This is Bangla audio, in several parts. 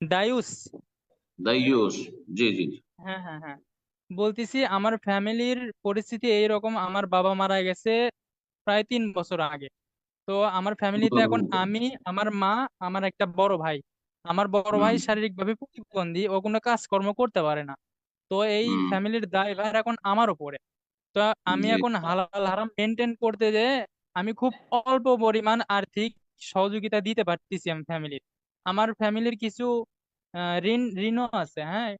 দায়ুস। দাইয়ুস জি জি। হ্যাঁ হ্যাঁ হ্যাঁ। বলতেছি আমার ফ্যামিলির পরিস্থিতি এইরকম আমার বাবা মারা গেছে প্রায় তিন বছর আগে। তো আমার ফ্যামিলিতে এখন আমি আমার মা আমার একটা বড় ভাই। আমার বড় ভাই শারীরিকভাবে প্রতিবন্ধী ও কোনো কাজকর্ম করতে পারে না। তো এই ফ্যামিলির দায়ভার এখন আমার উপরে। তো আমি এখন হালাল হারাম মেনটেন করতে যে আমি খুব অল্প পরিমাণ আর্থিক সহযোগিতা দিতে পারতেছি আমি ফ্যামিলির। আমার ফ্যামিলির কিছু ঋণ ঋণও আছে হ্যাঁ?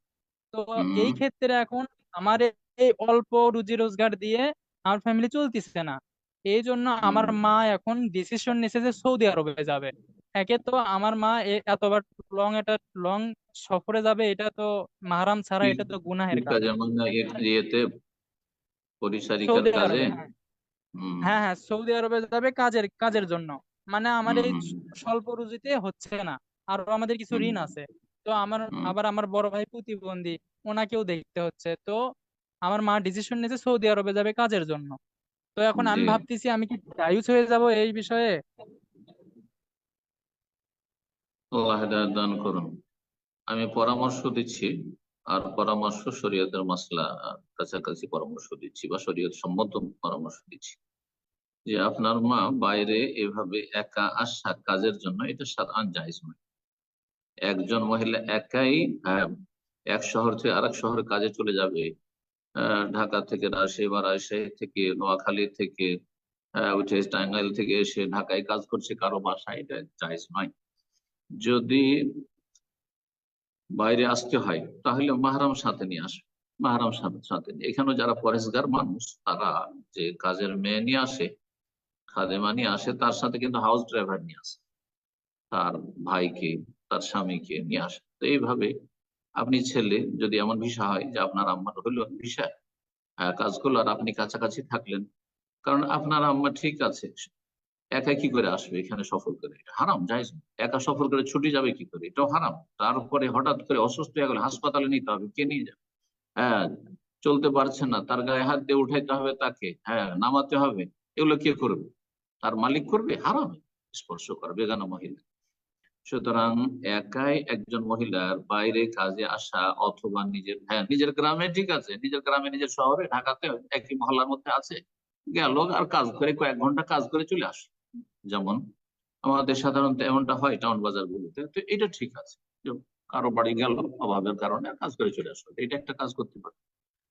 তো এই ক্ষেত্রে এখন আমার এই অল্প রুজি রোজগার দিয়ে আমার ফ্যামিলি চলতেছে না। এই জন্য আমার মা এখন ডিসিশন নিয়েছে যে সৌদি আরবে যাবে। একে তো আমার মা এতবার লং এটা লং সফরে যাবে এটা তো মাহারাম ছাড়া এটা তো গুনাহের কাজ। কাজে এ- ইয়েতে পরিচারিকার কাজে। হ্যাঁ। হ্যাঁ হ্যাঁ সৌদি আরবে যাবে কাজের কাজের জন্য। মানে আমার এই স্বল্প রুজিতে হচ্ছে না। আরও আমাদের কিছু ঋণ আছে। তো আমার আবার আমার বড় ভাই প্রতিবন্ধী ওনাকেও দেখতে হচ্ছে। তো আমার মা ডিসিশন নিয়েছে সৌদি আরবে যাবে কাজের জন্য। তো এখন আমি ভাবতেছি আমি কি দায়ুস হয়ে যাব এই বিষয়ে? আল্লাহ হেদায়েত দান করুন। আমি পরামর্শ দিচ্ছি আর পরামর্শ শরীয়তের মাসলা কাছাকাছি পরামর্শ দিচ্ছি বা শরীয়ত সম্মত পরামর্শ দিচ্ছি। যে আপনার মা বাইরে এভাবে একা আসা কাজের জন্য এটা সাধারণ জায়জ নয়। একজন মহিলা একাই আহ, এক শহর থেকে আরেক শহরে কাজে চলে যাবে আহ, ঢাকা থেকে রাজশাহী বা রাজশাহী থেকে নোয়াখালী থেকে উঠে টাঙ্গাইল থেকে এসে ঢাকায় কাজ করছে কারও বাসায় এটা জায়জ নয়। যদি বাইরে আসতে হয় তাহলে মাহারাম সাথে নিয়ে আসবে মাহারাম সাথে সাথে নিয়ে। এখানে যারা পরেশগার মানুষ তারা যে কাজের মেয়ে নিয়ে আসে খাদেমা নিয়ে আসে তার সাথে কিন্তু হাউস ড্রাইভার নিয়ে আসে। তার ভাইকে তার স্বামীকে নিয়ে আসে। তো এইভাবে আপনি ছেলে, যদি এমন ভিসা হয় যে আপনার আম্মার হলো ভিসা কাজ করল আর আপনি কাছাকাছি থাকলেন, কারণ আপনার আম্মা ঠিক আছে, একা কি করে আসবে এখানে সফর করে? এটা হারাম না। একা সফর করে ছুটি যাবে কি করে? এটাও হারাম। তারপরে হঠাৎ করে অসুস্থ হয়ে গেলে হাসপাতালে নিতে হবে, কে নিয়ে যাবে? হ্যাঁ চলতে পারছে না, তার গায়ে হাত দিয়ে উঠাইতে হবে তাকে হ্যাঁ নামাতে হবে, এগুলো কে করবে? তার মালিক করবে? হারাম। স্পর্শ করা, বেগানা মহিলা। সুতরাং একাই একজন মহিলার বাইরে কাজে আসা অথবা নিজের হ্যাঁ নিজের গ্রামে ঠিক আছে, নিজের গ্রামে, নিজের শহরে ঢাকাতে একই মহল্লার মধ্যে আছে। গেল আর কাজ করে কয়েক ঘণ্টা কাজ করে চলে আসে। যেমন আমাদের সাধারণত এমনটা হয় টাউন বাজার গুলোতে তো এটা ঠিক আছে। কারও বাড়ি গেল, অভাবের কারণে কাজ করে চলে আসলো, এটা একটা কাজ করতে পারে।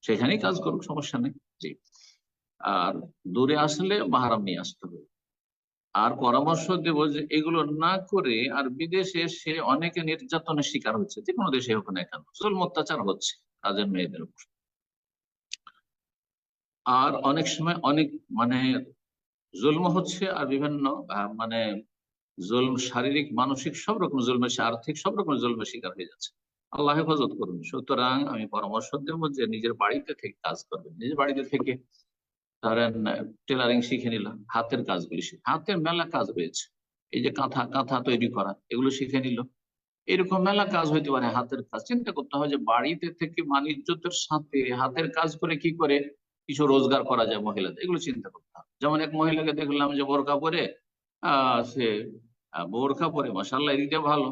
সেখানেই কাজ করুক, সমস্যা নেই। জি। আর দূরে আসলে মাহারাম নিয়ে আসতে হবে। আর পরামর্শ দেব যে এগুলো না করে আর বিদেশে এসে অনেকে নির্যাতনের শিকার হচ্ছে, যে কোনো দেশে হোক না কেন। জুলম অত্যাচার হচ্ছে কাজের মেয়েদের উপর। আর অনেক সময় অনেক মানে জুলম হচ্ছে আর বিভিন্ন মানে জুলম শারীরিক, মানসিক সব রকম জুলমের আর্থিক সব রকম জুলমের শিকার হয়ে যাচ্ছে। আল্লাহ হেফাজত করুন। সুতরাং আমি পরামর্শ দেবো যে নিজের বাড়িতে থেকে কাজ করবেন। নিজের বাড়িতে থেকে ধরেন টেলারিং শিখে নিলাম, হাতের কাজগুলি হাতের মেলা কাজ রয়েছে এই যে কাঁথা কাঁথা তৈরি করা, এগুলো শিখে নিল। এরকম মেলা কাজ হইতে পারে হাতের কাজ। চিন্তা করতে হয় যে বাড়িতে থেকে বাণিজ্যতের সাথে হাতের কাজ করে কি করে কিছু রোজগার করা যায় মহিলাদের? এগুলো চিন্তা করতে হবে যেমন এক মহিলাকে দেখলাম যে বোরকা পরে আহ সে বোরকা পরে মাসাল্লাহ এদিকে ভালো।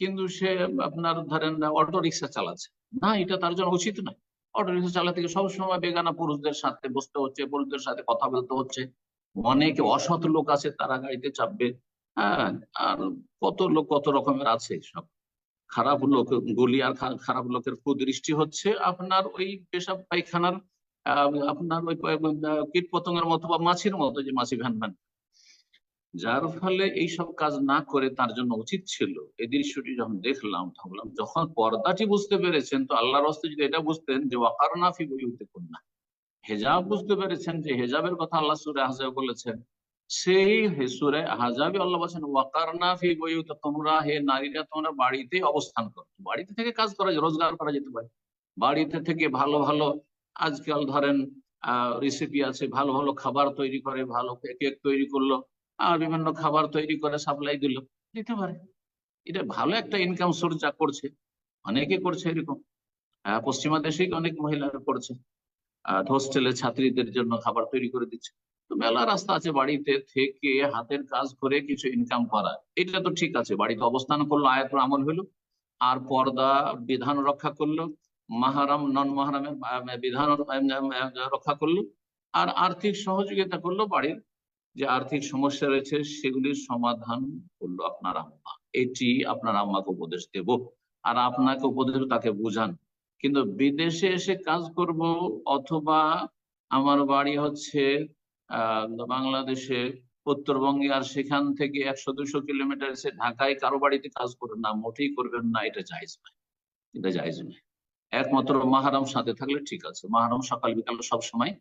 কিন্তু সে আপনার ধরেন অটো রিক্সা চালাচ্ছে। না, এটা তার জন্য উচিত নয়। অটো রিক্সা চালাতে গিয়ে সবসময় বেগানা পুরুষদের সাথে বসতে হচ্ছে পুরুষদের সাথে কথা বলতে হচ্ছে। অনেক অসৎ লোক আছে, তারা গাড়িতে চাপবে। হ্যাঁ আর কত লোক, কত রকমের আছে সব। খারাপ লোক, গুলি আর খারাপ লোকের কুদৃষ্টি হচ্ছে আপনার ওই পেশাব পায়খানার আপনার ওই কীট পতঙ্গের মতো বা মাছির মতো যে মাছি ভ্যান ভ্যান যার ফলে এইসব কাজ না করে তার জন্য উচিত ছিল। এই দৃশ্যটি যখন দেখলাম তখন যখন পর্দাটি বুঝতে পেরেছেন, তো আল্লাহর হস্তে যদি এটা বুঝতেন যে ওয়াকারনাফি বইতে কন্যা। হেজাব বুঝতে পেরেছেন যে হেজাবের কথা আল্লাহ সুরে হাজাব বলেছেন। সেই হে- সুরে হাজাবে আল্লাহ বলছেন ওয়াকারনা ফি বইউত তোমরা হে নারীরা তোমরা বাড়িতে অবস্থান করো। বাড়িতে থেকে কাজ করা যায়, রোজগার করা যেতে পারে। বাড়িতে থেকে ভালো ভালো আজকাল ধরেন, আহ রেসিপি আছে, ভালো ভালো খাবার তৈরি করে, ভালো কেক তৈরি করল। আর বিভিন্ন খাবার তৈরি করে সাপ্লাই দিল। দিতে পারে। এটা ভালো একটা ইনকাম সোর্স যা করছে। অনেকে করছে এরকম। পশ্চিমা দেশে অনেক মহিলারা করছে। হোস্টেলে ছাত্রীদের জন্য খাবার তৈরি করে দিচ্ছে। তো মেলা রাস্তা আছে বাড়িতে থেকে হাতের কাজ করে কিছু ইনকাম করা। এটা তো ঠিক আছে। বাড়িতে অবস্থান করল আয়াতুর আমল হলো, আর পর্দা বিধান রক্ষা করল, মাহারাম নন মাহারামের বিধান রক্ষা করল, আর আর্থিক সহযোগিতা করল বাড়ির যে আর্থিক সমস্যা রয়েছে, সেগুলির সমাধান করল আপনার আম্মা। এটি আপনার আম্মাকে উপদেশ দেব। আর আপনাকে উপদেশ তাকে বুঝান। কিন্তু বিদেশে এসে কাজ করব অথবা আমার বাড়ি হচ্ছে বাংলাদেশে, উত্তরবঙ্গে, আর সেখান থেকে একশো, দুশো কিলোমিটার এসে ঢাকায় কারও বাড়িতে কাজ করবেন না, মোটেই করবেন না, এটা জায়জ নয়। এটা জায়জ নয়। একমাত্র মাহারাম সাথে থাকলে ঠিক আছে। মাহারাম সকাল বিকাল সব সময়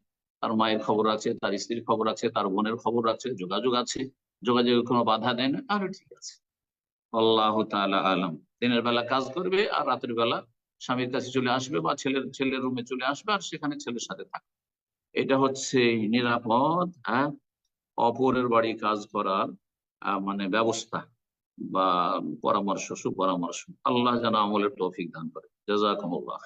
তার মায়ের খবর আছে, তার স্ত্রীর খবর আছে, তার বোনের খবর আছে, যোগাযোগ আছে। যোগাযোগের কোনো বাধা দেয় না, তাহলে ঠিক আছে। আল্লাহ আলম। দিনের বেলা কাজ করবে আর রাতের বেলা স্বামীর কাছে চলে আসবে বা ছেলের ছেলের রুমে চলে আসবে আর সেখানে ছেলের সাথে থাকবে। এটা হচ্ছে নিরাপদ হ্যাঁ অপরের বাড়ি কাজ করার মানে ব্যবস্থা বা পরামর্শ, সুপরামর্শ। আল্লাহ যেন আমলের তৌফিক দান করে। জাজাকুমুল্লাহ।